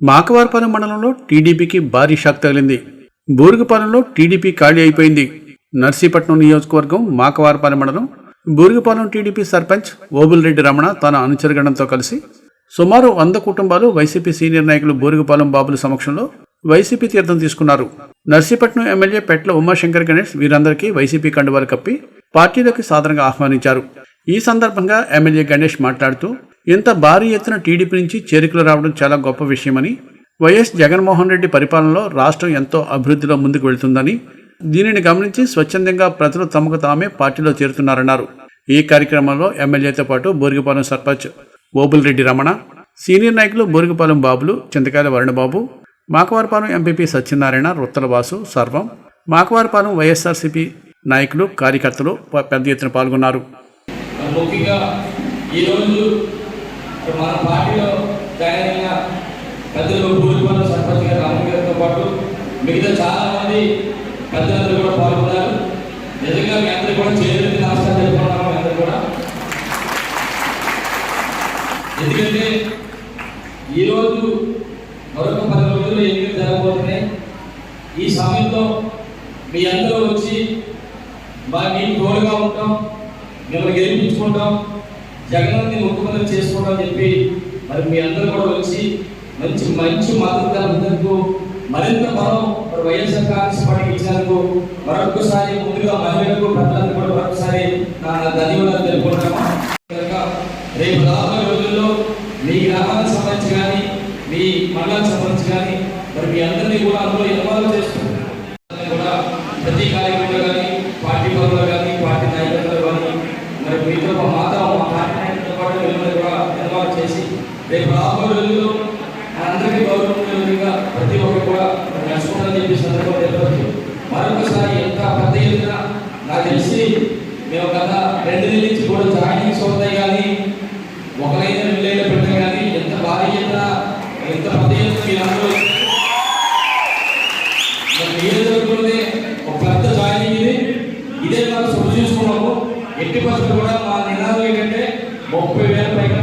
మాకవారపాలెం మండలంలో టీడీపీకి భారీ షాక్ తగిలింది. బూరుగుపాలెంలో టీడీపీ ఖాళీ అయిపోయింది. నర్సీపట్నం నియోజకవర్గం మాకవారపాలెం మండలం. బూరుగుపాలెం టీడీపీ సర్పంచ్ ఓబుల్రెడ్డి రమణ తన అనుచరగణంతో కలిసి సుమారు వంద కుటుంబాలు వైసీపీ సీనియర్ నాయకులు బూరుగుపాలెం బాబుల సమక్షంలో వైసీపీ తీర్థం తీసుకున్నారు. నర్సీపట్నం ఎమ్మెల్యే పెట్ల ఉమాశంకర్ గణేష్ వీరందరికీ వైసీపీ కండువాలు కప్పి పార్టీలోకి సాధారణంగా ఆహ్వానించారు. ఈ సందర్భంగా ఎమ్మెల్యే గణేష్ మాట్లాడుతూ ఇంత భారీ ఎత్తున టీడీపీ నుంచి చేరికలు రావడం చాలా గొప్ప విషయమని వైఎస్ జగన్మోహన్ రెడ్డి పరిపాలనలో రాష్ట్రం ఎంతో అభివృద్ధిలో ముందుకు వెళుతుందని దీనిని గమనించి స్వచ్ఛందంగా ప్రజలు తమకు తామే పార్టీలో చేరుతున్నారన్నారు. ఈ కార్యక్రమంలో ఎమ్మెల్యేతో పాటు బోరిగపాలెం సర్పంచ్ ఓబుల్రెడ్డి రమణ సీనియర్ నాయకులు బోరిగపాలెం బాబులు చింతకాయల వరుణబాబు మాకవారపాలెం ఎంపీపీ సత్యనారాయణ రుత్తల వాసు సర్వం మాకవారపాలెం వైఎస్ఆర్సీపీ నాయకులు కార్యకర్తలు పెద్ద ఎత్తున పాల్గొన్నారు. ముఖ్యంగా ఈరోజు మన పార్టీలో జాయిన్ అయిన పెద్దలు భూరిపల్లి సర్పంచ్ గారు రామన్ గారితో పాటు మిగతా చాలా మంది పెద్దలందరూ కూడా పాల్గొన్నారు. నిజంగా మీ అందరూ కూడా చేతులకి నమస్కారం చెప్పుకున్నాము మీ అందరూ కూడా. ఎందుకంటే ఈరోజు మరొక పది రోజులు ఎన్నికలు జరగబోతున్నాయి. ఈ సమయంలో మీ అందరూ వచ్చి మా మీకు తోడుగా ఉంటాం. మిమ్మల్ని గెలిపించుకుంటాం జగన్ని ముఖ్యమంత్రి చేసుకుంటాం అని చెప్పి మరి మీ అందరూ కూడా వచ్చి మంచి మంచి మద్దతు అందరికీ మరింత బలం మరి వైఎస్ఆర్ కాంగ్రెస్ పార్టీకి ఇచ్చినందుకు మరొకసారి ముందుగా మహిళలకు ప్రజలకు కూడా మరొకసారి నా ధన్యవాదాలు తెలుపుకుంటాము రేపు రాబోయే రోజుల్లో మీ గ్రామానికి సంబంధించి కానీ మీ మండలానికి సంబంధించి కానీ మరి మీ అందరినీ కూడా అందులో ఇన్వాల్వ్ చేసుకుంటున్నారు కూడా ప్రతి కార్యక్రమంలో కానీ పార్టీ పనుల్లో కానీ పార్టీ నాయకులతో కానీ మరి మీతో మా మాతో మా పార్టీ నాయకులతో పాటు మిమ్మల్ని కూడా ఇన్వాల్వ్ చేసి రేపు రాబోయే రోజుల్లో అందరికీ గౌరవంగా ప్రతి ఒక్కరు కూడా నడుచుకుంటారని చెప్పి సందర్భం తెలియవచ్చు మరొకసారి ఎంత పెద్ద ఎత్తున నాకు తెలిసి మేము గత రెండు నెలల నుంచి కూడా జాయినింగ్స్ అవుతాయి కానీ ఒకరైనా రెండైన పెట్టాం కానీ ఎంత భారీ ఎత్తున ఎంత పెద్ద ఎత్తున మీరు అందరూ నియోజకవర్గంలోనే ఒక పెద్ద జాయినింగ్ ఇది. ఇదే కాదు శుభ చూసుకున్నాము. ఎట్టి పరిస్థితులు కూడా మా నినాదం ఏంటంటే ముప్పై వేల పైగా